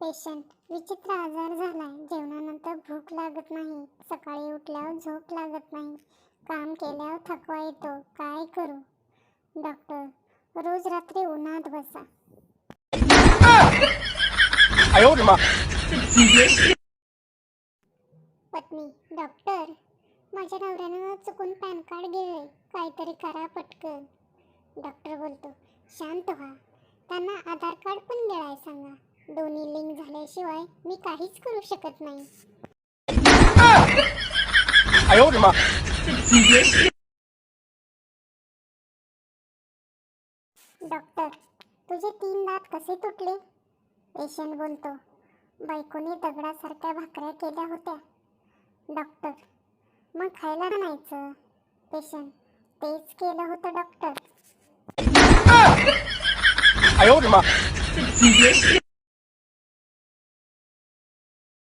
Patient विचित्र आजार झालाय. जेवणानंतर भूक लागत नाही. सकाळी उठल्यावर झोप लागत नाही. काम केल्यावर थकवा येतो. काय करू? डॉक्टर रोज रात्री उन्हात बसा. पत्नी डॉक्टर माझ्या नवऱ्यानं चुकून पॅन कार्ड गेले काहीतरी करा पटकन. डॉक्टर बोलतो शांत व्हा. त्यांना आधार कार्ड पण गिळाय सांगा. दोन्ही लिंक झाल्याशिवाय मी काहीच करू शकत नाही. डॉक्टर तुझे तीन दात कसे तुटले? पेशंट बोलतो बायकोने दगडासारख्या भाकऱ्या केल्या होत्या. डॉक्टर मग खायला म्हणायचं पेशंट तेच केलं होतं डॉक्टर